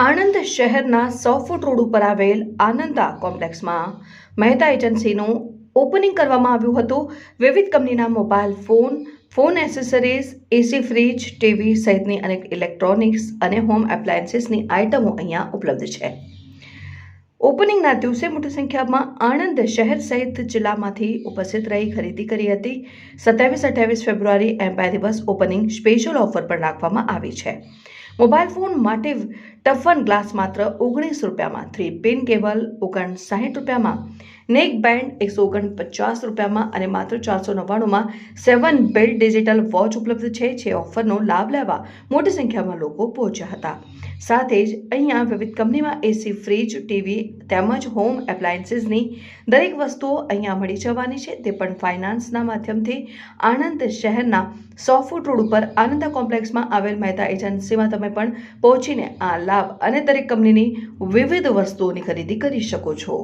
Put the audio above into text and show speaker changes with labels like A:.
A: આણંદ શહેરના સો ફૂટ રોડ ઉપર આવેલ આનંદા કોમ્પ્લેક્સમાં મહેતા એજન્સીનું ઓપનિંગ કરવામાં આવ્યું હતું. વિવિધ કંપનીના mobile phone phone accessories, AC fridge, TV સહિતની અનેક ઇલેક્ટ્રોનિક્સ અને હોમ એપ્લાયન્સીસની આઇટમો અહીંયા ઉપલબ્ધ છે. ઓપનિંગના દિવસે મોટી સંખ્યામાં આણંદ શહેર સહિત જિલ્લામાંથી ઉપસ્થિત રહી ખરીદી કરી હતી. સત્યાવીસ અઠ્યાવીસ ફેબ્રુઆરી એમ બે દિવસ ઓપનિંગ સ્પેશિયલ ઓફર પણ રાખવામાં આવી છે. મોબાઈલ ફોન માટે ટફન ગ્લાસ માત્ર ઓગણીસ રૂપિયામાં, થ્રી પિન કેબલ ઓગણ સાહીઠ રૂપિયામાં, નેક બેન્ડ એકસો ઓગણપચાસ રૂપિયામાં અને માત્ર ચારસો નવ્વાણુંમાં સેવન બિલ્ડ ડિજિટલ વોચ ઉપલબ્ધ છે, જે ઓફરનો લાભ લેવા મોટી સંખ્યામાં લોકો પહોંચ્યા હતા. સાથે જ અહીંયા વિવિધ કંપનીમાં એસી, ફ્રીજ, ટીવી તેમજ હોમ એપ્લાયન્સીસની દરેક વસ્તુઓ અહીંયા મળી જવાની છે. તે પણ ફાઇનાન્સના માધ્યમથી આણંદ શહેરના સો ફૂટ રોડ ઉપર આનંદ કોમ્પ્લેક્સમાં આવેલ મહેતા એજન્સીમાં પણ પહોંચીને આ લાભ અને દરેક કંપનીની વિવિધ વસ્તુઓની ખરીદી કરી શકો છો.